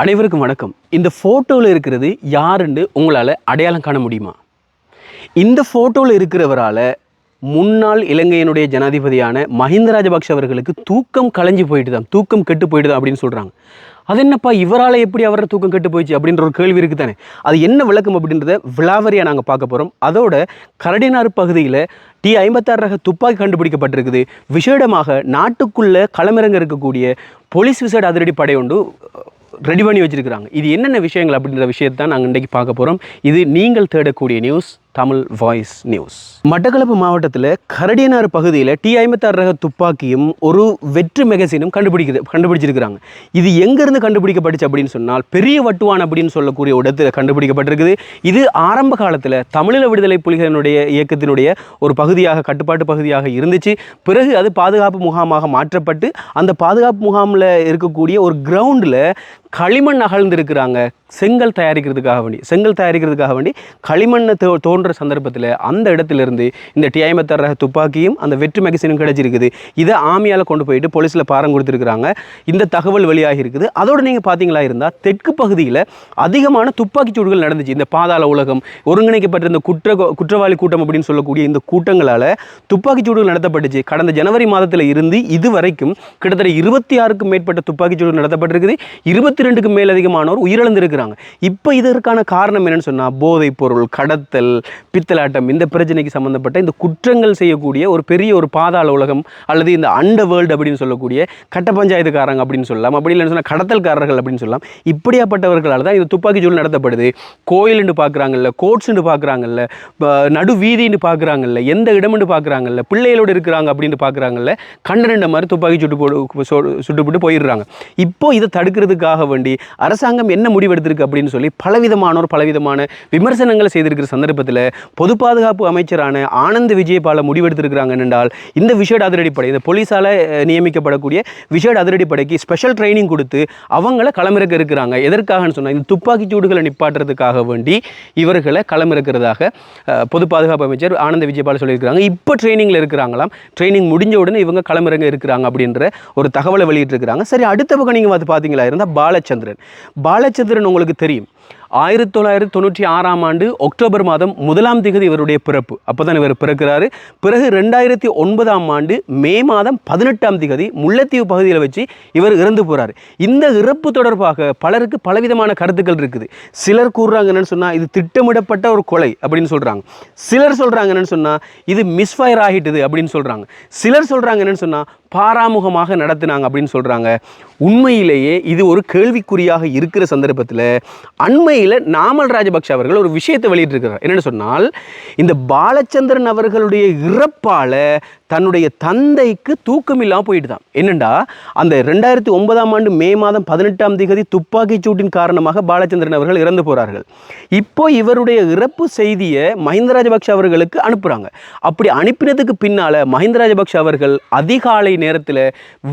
அனைவருக்கும் வணக்கம். இந்த ஃபோட்டோவில் இருக்கிறது யாருன்னு உங்களால் அடையாளம் காண முடியுமா? இந்த ஃபோட்டோவில் இருக்கிறவரால் முன்னாள் இலங்கையினுடைய ஜனாதிபதியான மஹிந்த ராஜபக்ஷ அவர்களுக்கு தூக்கம் கலைஞ்சு போயிட்டுதான் தூக்கம் கெட்டு போயிட்டுதான் அப்படின்னு சொல்கிறாங்க அது என்னப்பா இவரால் எப்படி அவரை தூக்கம் கெட்டு போயிடுச்சு அப்படின்ற ஒரு கேள்வி இருக்குது தானே அது என்ன விளக்கம் அப்படின்றத விளாவரியாக நாங்கள் பார்க்க போகிறோம் அதோட கரடினார் பகுதியில் டி ஐம்பத்தாறு ரக துப்பாக்கி கண்டுபிடிக்கப்பட்டிருக்குது. விசேடமாக நாட்டுக்குள்ளே களமிறங்க இருக்கக்கூடிய போலீஸ் விசேட அதிரடி படை ஒன்று ரெடி பண்ணி வச்சிருக்கிறாங்க. இது என்னென்ன விஷயங்கள் அப்படின்ற விஷயத்தை தான் நாங்கள் இன்றைக்கி பார்க்க போகிறோம் இது நீங்கள் தேடக்கூடிய news Tamil voice news Batticaloa மாவட்டத்தில் கரடியனார் பகுதியில் டி ஐம்பத்தாறு ரக துப்பாக்கியும் ஒரு வெற்று மெகசினும் கண்டுபிடிக்குது கண்டுபிடிச்சிருக்கிறாங்க. இது எங்கேருந்து கண்டுபிடிக்கப்பட்டுச்சு அப்படின்னு சொன்னால் பெரிய வட்டுவான் அப்படின்னு சொல்லக்கூடிய இடத்துல கண்டுபிடிக்கப்பட்டிருக்குது. இது ஆரம்ப காலத்தில் தமிழீழ விடுதலை புலிகளினுடைய இயக்கத்தினுடைய ஒரு பகுதியாக கட்டுப்பாட்டு பகுதியாக இருந்துச்சு. பிறகு அது பாதுகாப்பு முகாமாக மாற்றப்பட்டு அந்த பாதுகாப்பு முகாமில் இருக்கக்கூடிய ஒரு கிரவுண்டில் களிமண் அகழ்ந்திருக்கிறாங்க. செங்கல் தயாரிக்கிறதுக்காக வேண்டி செங்கல் தயாரிக்கிறதுக்காக வேண்டி களிமண்ணை தோ தோன்ற சந்தர்ப்பத்தில் அந்த இடத்துலேருந்து இந்த டிஐமத்தர் ரக துப்பாக்கியும் அந்த வெற்று மேகசினும் கிடைச்சிருக்குது. இதை ஆமியால் கொண்டு போயிட்டு போலீஸில் பாரம் கொடுத்துருக்குறாங்க. இந்த தகவல் வெளியாகி இருக்குது. அதோடு நீங்கள் பார்த்தீங்களா இருந்தால் தெற்கு பகுதியில் அதிகமான துப்பாக்கி சூடுகள் நடந்துச்சு. இந்த பாதாள உலகம் ஒருங்கிணைக்கப்பட்ட இந்த குற்ற குற்றவாளி கூட்டம் அப்படின்னு சொல்லக்கூடிய இந்த கூட்டங்களால் துப்பாக்கி சூடுகள் நடத்தப்பட்டுச்சு. கடந்த ஜனவரி மாதத்தில் இருந்து இதுவரைக்கும் கிட்டத்தட்ட இருபத்தி ஆறுக்கும் மேற்பட்ட துப்பாக்கி சூடுகள் நடத்தப்பட்டிருக்குது. இருபத்தி இருபத்தி ரெண்டுக்கு மேல் மேலதிகமானோர் உயிரிழந்திருக்கிறாங்க. இப்போ இதற்கான காரணம் என்னன்னு சொன்னால் போதைப் பொருள் கடத்தல் பித்தலாட்டம் இந்த பிரச்சனைக்கு சம்மந்தப்பட்ட இந்த குற்றங்கள் செய்யக்கூடிய ஒரு பெரிய ஒரு பாதாள உலகம் அல்லது இந்த அண்ட வேர்ல்டு அப்படின்னு சொல்லக்கூடிய கட்ட பஞ்சாயத்துக்காரங்க அப்படின்னு சொல்லலாம். அப்படி இல்லைன்னு சொன்னால் கடத்தல்காரர்கள் அப்படின்னு சொல்லலாம். இப்படியாப்பட்டவர்களால் தான் இந்த துப்பாக்கி சூழல் நடத்தப்படுது. கோயில்னு பார்க்குறாங்கல்ல கோட்ஸ்னு பார்க்குறாங்கல்ல நடு வீதின்னு பார்க்குறாங்கல்ல எந்த இடம்னு பார்க்குறாங்கல்ல பிள்ளைகளோடு இருக்கிறாங்க அப்படின்னு பார்க்குறாங்கல்ல கண்டனண்ட மாதிரி துப்பாக்கி சுட்டு போடு சு- சுட்டு போட்டு போயிடுறாங்க. இப்போ இதை தடுக்கிறதுக்காக வேண்டி அரசாங்கம் என்ன முடிவெடுத்திருக்கு அப்படின்னு சொல்லி பலவிதமானோர் பலவிதமான விமர்சனங்களை செய்திருக்கிற சந்தர்ப்பத்தில் பொது பாதுகாப்பு அமைச்சரான ஆனந்த் விஜயபால முடிவெடுத்திருக்கிறாங்க என்றால் இந்த விஷேட அதிரடிப்படை இந்த போலீஸால் நியமிக்கப்படக்கூடிய விஷேட அதிரடிப்படைக்கு ஸ்பெஷல் ட்ரைனிங் கொடுத்து அவங்கள களமிறக்க இருக்கிறாங்க. எதற்காகன்னு சொன்னால் இந்த துப்பாக்கி சூடுகளை நிப்பாட்டுறதுக்காக வேண்டி இவர்களை களமிறக்கிறதாக பொது பாதுகாப்பு அமைச்சர் ஆனந்த விஜயபால் சொல்லியிருக்கிறாங்க. இப்போ ட்ரைனிங்கில் இருக்கிறாங்களாம். ட்ரைனிங் முடிஞ்ச உடனே இவங்க களமிறங்க இருக்கிறாங்க அப்படின்ற ஒரு தகவலை வெளியிட்டிருக்கிறாங்க. சரி அடுத்த பக்கம் நீங்கள் பார்த்தீங்களா? இருந்தால் பால பாலச்சந்திரன். பாலச்சந்திரன் உங்களுக்கு தெரியும். ஆயிரத்தி தொள்ளாயிரத்தி தொண்ணூற்றி ஆறாம் ஆண்டு அக்டோபர் மாதம் முதலாம் திகதி இவருடைய பிறப்பு. அப்போ தான் இவர் பிறக்கிறாரு. பிறகு ரெண்டாயிரத்தி ஒன்பதாம் ஆண்டு மே மாதம் பதினெட்டாம் திகதி முல்லைத்தீவு பகுதியில் வச்சு இவர் இறந்து போகிறார் இந்த இறப்பு தொடர்பாக பலருக்கு பலவிதமான கருத்துக்கள் இருக்குது. சிலர் கூறுறாங்க என்னென்னு சொன்னால் இது திட்டமிடப்பட்ட ஒரு கொலை அப்படின்னு சொல்கிறாங்க சிலர் சொல்கிறாங்க என்னென்னு சொன்னால் இது மிஸ்ஃபயர் ஆகிட்டது அப்படின்னு சொல்கிறாங்க சிலர் சொல்கிறாங்க என்னன்னு சொன்னால் பாராமுகமாக நடத்தினாங்க அப்படின்னு சொல்கிறாங்க உண்மையிலேயே இது ஒரு கேள்விக்குறியாக இருக்கிற சந்தர்ப்பத்தில் அண்மையில் நாமல் ராஜபக்ஷ அவர்கள் ஒரு விஷயத்தை வெளியிட்டிருக்கிறார். என்னென்னு சொன்னால் இந்த பாலச்சந்திரன் அவர்களுடைய இறப்பால் தன்னுடைய தந்தைக்கு தூக்கம் இல்லாமல் போயிட்டு தான் என்னண்டா? அந்த ரெண்டாயிரத்தி ஒன்பதாம் ஆண்டு மே மாதம் பதினெட்டாம் திகதி துப்பாக்கிச் சூட்டின் காரணமாக பாலச்சந்திரன் அவர்கள் இறந்து போகிறார்கள் இப்போ இவருடைய இறப்பு செய்தியை மஹிந்த ராஜபக்ஷ அவர்களுக்கு அனுப்புகிறாங்க அப்படி அனுப்பினதுக்கு பின்னால் மஹிந்த ராஜபக்ஷ அவர்கள் அதிகாலை நேரத்தில்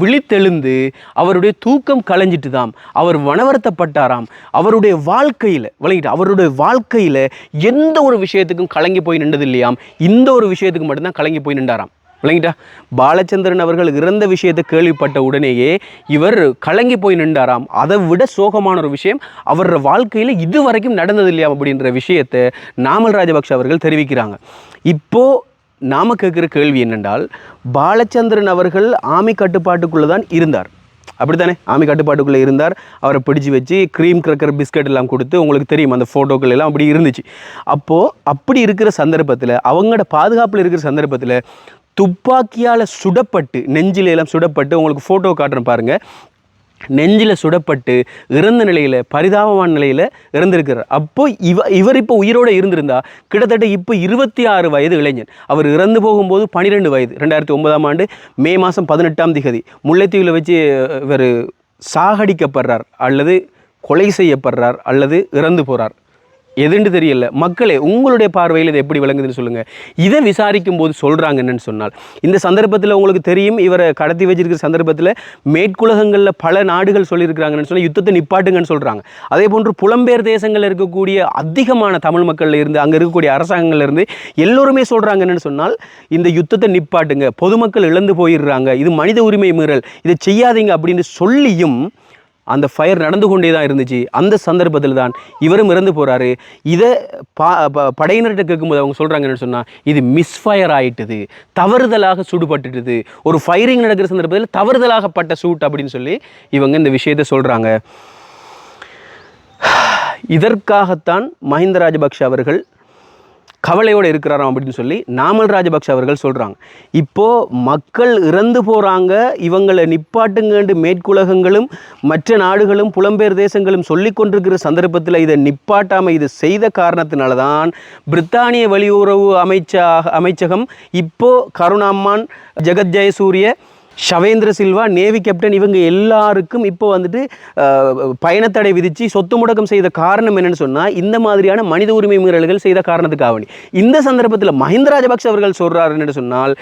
விழித்தெழுந்து அவருடைய தூக்கம் களைஞ்சிட்டு தான் அவர் வனவர்த்தப்பட்டாராம். அவருடைய வாழ்க்கையில் விளங்கிட்டு அவருடைய வாழ்க்கையில் எந்த ஒரு விஷயத்துக்கும் கலங்கி போய் நின்றது இல்லையாம் இந்த ஒரு விஷயத்துக்கு மட்டும்தான் கலங்கி போய் நின்றாராம். விளங்கிட்டா? பாலச்சந்திரன் அவர்கள் இறந்த விஷயத்தை கேள்விப்பட்ட உடனேயே இவர் கலங்கி போய் நின்றாராம். அதை விட சோகமான ஒரு விஷயம் அவரோட வாழ்க்கையில் இது வரைக்கும் நடந்தது இல்லையா அப்படின்ற விஷயத்தை நாமல் ராஜபக்ஷ அவர்கள் தெரிவிக்கிறாங்க. இப்போது நாம கேட்குற கேள்வி என்னென்றால் பாலச்சந்திரன் அவர்கள் ஆமி கட்டுப்பாட்டுக்குள்ளே தான் இருந்தார். அப்படித்தானே? ஆமி கட்டுப்பாட்டுக்குள்ளே இருந்தார். அவரை பிடிச்சு வச்சு க்ரீம் கிரக்கர் பிஸ்கட் எல்லாம் கொடுத்து உங்களுக்கு தெரியும் அந்த ஃபோட்டோக்கள் எல்லாம் அப்படி இருந்துச்சு. அப்போது அப்படி இருக்கிற சந்தர்ப்பத்தில் அவங்களோட பாதுகாப்பில் இருக்கிற சந்தர்ப்பத்தில் துப்பாக்கியால் சுடப்பட்டு நெஞ்சில எல்லாம் சுடப்பட்டு உங்களுக்கு ஃபோட்டோ காட்டுறேன் பாருங்கள் நெஞ்சில் சுடப்பட்டு இறந்த நிலையில் பரிதாபமான நிலையில் இறந்திருக்கிறார். அப்போ இவ இவர் இப்போ உயிரோடு இருந்திருந்தா கிட்டத்தட்ட இப்போ இருபத்தி ஆறு வயது இளைஞன். அவர் இறந்து போகும்போது பன்னிரெண்டு வயது ரெண்டாயிரத்தி ஒன்பதாம் ஆண்டு மே மாதம் பதினெட்டாம் திகதி. முல்லைத்தீவில் வச்சு இவர் சாகடிக்கப்படுறார் அல்லது கொலை செய்யப்படுறார் அல்லது இறந்து போகிறார் எதுன்னு தெரியல? மக்களே உங்களுடைய பார்வையில் இது எப்படி விளங்குதுன்னு சொல்லுங்கள் இதை விசாரிக்கும் போது சொல்கிறாங்க என்னன்னு சொன்னால் இந்த சந்தர்ப்பத்தில் உங்களுக்கு தெரியும் இவரை கடத்தி வச்சிருக்கிற சந்தர்ப்பத்தில் மேற்குலகங்களில் பல நாடுகள் சொல்லியிருக்கிறாங்கன்னு சொன்னால் யுத்தத்தை நிப்பாட்டுங்கன்னு சொல்கிறாங்க அதே போன்று புலம்பெயர் தேசங்களில் இருக்கக்கூடிய அதிகமான தமிழ் மக்களில் இருந்து அங்கே இருக்கக்கூடிய அரசாங்கங்கள்ல இருந்து எல்லோருமே சொல்கிறாங்க என்னன்னு சொன்னால் இந்த யுத்தத்தை நிப்பாட்டுங்க. பொதுமக்கள் இழந்து போயிடுறாங்க. இது மனித உரிமை மீறல். இதை செய்யாதீங்க அப்படின்னு சொல்லியும் அந்த ஃபயர் நடந்து கொண்டே தான் இருந்துச்சு. அந்த சந்தர்ப்பத்தில் தான் இவரும் இறந்து போகிறாரு இதை பா ப- படையினர்கிட்ட கேட்கும்போது அவங்க சொல்கிறாங்கன்னு சொன்னால் இது மிஸ்ஃபயர் ஆகிட்டுது தவறுதலாக சுடுபட்டுட்டுது. ஒரு ஃபயரிங் நடக்கிற சந்தர்ப்பத்தில் தவறுதலாக பட்ட சூட் அப்படின்னு சொல்லி இவங்க இந்த விஷயத்தை சொல்கிறாங்க இதற்காகத்தான் மஹிந்த ராஜபக்ஷ அவர்கள் கவலையோடு இருக்கிறாராம் அப்படின்னு சொல்லி நாமல் ராஜபக்ஷ அவர்கள் சொல்கிறாங்க இப்போது மக்கள் இறந்து போகிறாங்க இவங்களை நிப்பாட்டுங்கண்டு மேற்குலகங்களும் மற்ற நாடுகளும் புலம்பெயர் தேசங்களும் சொல்லி கொண்டிருக்கிற சந்தர்ப்பத்தில் இதை நிப்பாட்டாமல் இது செய்த காரணத்தினால தான் பிரித்தானிய வெளியுறவு அமைச்சா அமைச்சகம் இப்போது கருணாம்மான் ஜெகத் ஜெயசூரிய ஷவேந்திர சில்வா நேவி கேப்டன் இவங்க எல்லாருக்கும் இப்போ வந்துட்டு பயணத்தடை விதித்து சொத்து முடக்கம் செய்த காரணம் என்னன்னு சொன்னால் இந்த மாதிரியான மனித உரிமை மீறல்கள் செய்த காரணத்துக்காகவே இந்த சந்தர்ப்பத்தில் மஹிந்த ராஜபக்ஷ அவர்கள் சொல்கிறாருன்னு சொன்னால்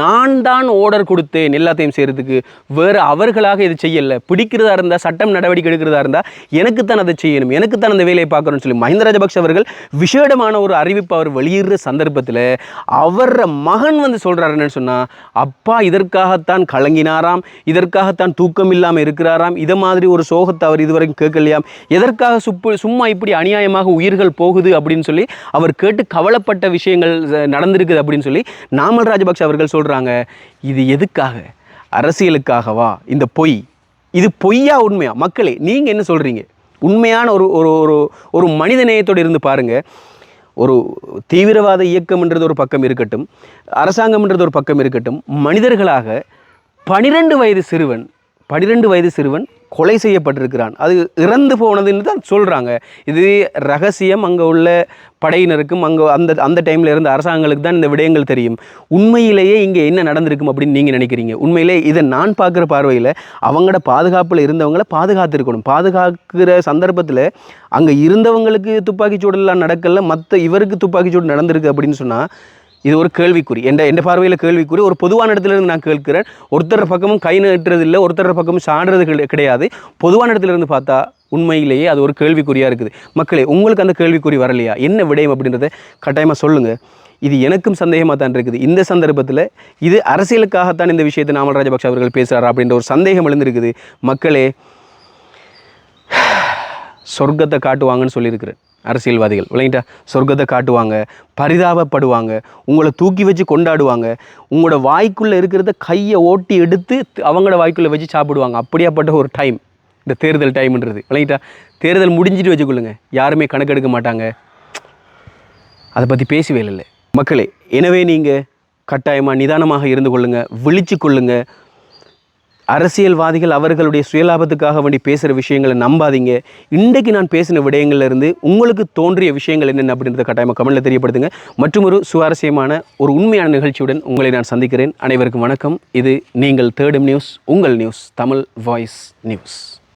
நான் தான் ஓர்டர் கொடுத்தேன் எல்லாத்தையும் செய்கிறதுக்கு வேறு அவர்களாக இது செய்யலை. பிடிக்கிறதா இருந்தால் சட்டம் நடவடிக்கை எடுக்கிறதா இருந்தால் எனக்குத்தான் அதை செய்யணும். எனக்குத்தான் அந்த வேலையை பார்க்கணும்னு சொல்லி மஹிந்த ராஜபக்ஷ அவர்கள் விசேடமான ஒரு அறிவிப்பு அவர் வெளியிடுற சந்தர்ப்பத்தில் அவர மகன் வந்து சொல்கிறாருன்னு சொன்னால் அப்பா இதற்காகத்தான் கலங்கினாராம். இதற்காகத்தான் தூக்கம் இல்லாமல் இருக்கிறாராம். இதை மாதிரி ஒரு சோகத்தை அவர் இதுவரைக்கும் கேட்கலையாம். எதற்காக சுப்பு சும்மா இப்படி அநியாயமாக உயிர்கள் போகுது அப்படின்னு சொல்லி அவர் கேட்டு கவலைப்பட்ட விஷயங்கள் நடந்திருக்குது அப்படின்னு சொல்லி நாமல் ராஜபக்ஷ அவர்கள் சொல்கிறாங்க இது எதுக்காக? அரசியலுக்காகவா? இந்த பொய். இது பொய்யா உண்மையா? மக்களே நீங்கள் என்ன சொல்கிறீங்க உண்மையான ஒரு ஒரு ஒரு ஒரு மனித நேயத்தோடு இருந்து பாருங்கள் ஒரு தீவிரவாத இயக்கம்ன்றது ஒரு பக்கம் இருக்கட்டும் அரசாங்கம்ன்றது ஒரு பக்கம் இருக்கட்டும் மனிதர்களாக பனிரெண்டு வயது சிறுவன் பனிரெண்டு வயது சிறுவன் கொலை செய்யப்பட்டிருக்கிறான். அது இறந்து போனதுன்னு தான் சொல்கிறாங்க இது ரகசியம். அங்கே உள்ள படையினருக்கும் அங்கே அந்த அந்த டைமில் இருந்த அரசாங்கங்களுக்கு தான் இந்த விடயங்கள் தெரியும். உண்மையிலேயே இங்கே என்ன நடந்திருக்கும் அப்படின்னு நீங்கள் நினைக்கிறீங்க? உண்மையிலே இதை நான் பார்க்குற பார்வையில் அவங்களோட பாதுகாப்பில் இருந்தவங்களை பாதுகாத்திருக்கணும். பாதுகாக்கிற சந்தர்ப்பத்தில் அங்கே இருந்தவங்களுக்கு துப்பாக்கிச்சூடெல்லாம் நடக்கல மற்ற இவருக்கு துப்பாக்கிச்சூடு நடந்திருக்கு அப்படின்னு சொன்னால் இது ஒரு கேள்விக்குறி. எந்த எந்த பார்வையில் கேள்விக்குறி. ஒரு பொதுவான இடத்துலேருந்து நான் கேட்கிறேன். ஒருத்தர் பக்கமும் கை நீட்டுறது இல்லை ஒருத்தர் பக்கமும் சாடுறது கிடையாது. பொதுவான இடத்துல இருந்து பார்த்தா உண்மையிலேயே அது ஒரு கேள்விக்குறியாக இருக்குது. மக்களே உங்களுக்கு அந்த கேள்விக்குறி வரலையா? என்ன விடயம் அப்படின்றத கட்டாயமாக சொல்லுங்கள் இது எனக்கும் சந்தேகமாக தான் இருக்குது. இந்த சந்தர்ப்பத்தில் இது அரசியலுக்காகத்தான் இந்த விஷயத்தை நாமல் ராஜபக்ஷ அவர்கள் பேசுகிறாரா அப்படின்ற ஒரு சந்தேகம் எழுந்திருக்குது. மக்களே சொர்க்கத்தை காட்டுவாங்கன்னு சொல்லியிருக்கிறேன் அரசியல்வாதிகள். விளங்கிட்டா? சொர்க்கத்தை காட்டுவாங்க பரிதாபப்படுவாங்க உங்களை தூக்கி வச்சு கொண்டாடுவாங்க. உங்களோட வாய்க்குள்ளே இருக்கிறத கையை ஓட்டி எடுத்து அவங்களோட வாய்க்குள்ளே வச்சு சாப்பிடுவாங்க. அப்படியாப்பட்ட ஒரு டைம் இந்த தேர்தல் டைம்ன்றது விளங்கிட்டா? தேர்தல் முடிஞ்சிட்டு வச்சுக்கொள்ளுங்க. யாருமே கணக்கெடுக்க மாட்டாங்க. அதை பற்றி பேசவே இல்லை மக்களே எனவே நீங்கள் கட்டாயமாக நிதானமாக இருந்து கொள்ளுங்கள் விழிச்சு கொள்ளுங்கள் அரசியல்வாதிகள் அவர்களுடைய சுயலாபத்துக்காக வேண்டி பேசுகிற விஷயங்களை நம்பாதீங்க. இன்றைக்கு நான் பேசின விடயங்கள்லேருந்து உங்களுக்கு தோன்றிய விஷயங்கள் என்னென்ன அப்படின்றத கட்டாயமாக கமெண்ட்டில் தெரியப்படுத்துங்க. மற்றும் ஒரு சுவாரஸ்யமான ஒரு உண்மையான நிகழ்ச்சியுடன் உங்களை நான் சந்திக்கிறேன். அனைவருக்கும் வணக்கம். இது நீங்கள் தேடும் நியூஸ் உங்கள் நியூஸ் தமிழ் வாய்ஸ் நியூஸ்.